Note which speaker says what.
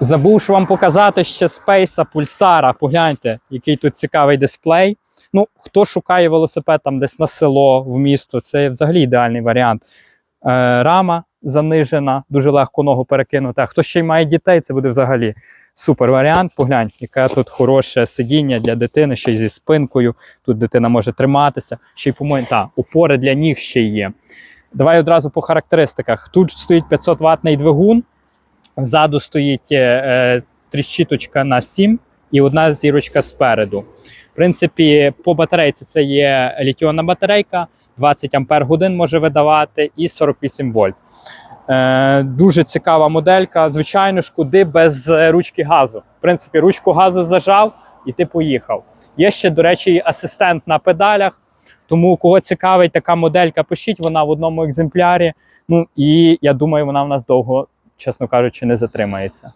Speaker 1: Забув ж вам показати ще спейса пульсара. Погляньте, який тут цікавий дисплей. Ну, хто шукає велосипед там десь на село, в місто, це взагалі ідеальний варіант. Е, рама занижена, дуже легко ногу перекинути. А хто ще й має дітей, це буде взагалі супер варіант. Поглянь, яке тут хороше сидіння для дитини, ще й зі спинкою. Тут дитина може триматися. Ще й, по-моєму, та, опори для ніг ще є. Давай одразу по характеристиках. Тут стоїть 500 ватний двигун, ззаду стоїть е, е, тріщіточка на 7 і одна зірочка спереду. В принципі, по батарейці це є літіонна батарейка, 20 ампер годин може видавати і 48 вольт. Е, дуже цікава моделька. Звичайно ж, куди без е, ручки газу. В принципі, ручку газу зажав і ти поїхав. Є ще, до речі, асистент на педалях. Тому кого цікавить така моделька, пишіть вона в одному екземплярі. Ну і я думаю, вона в нас довго, чесно кажучи, не затримається.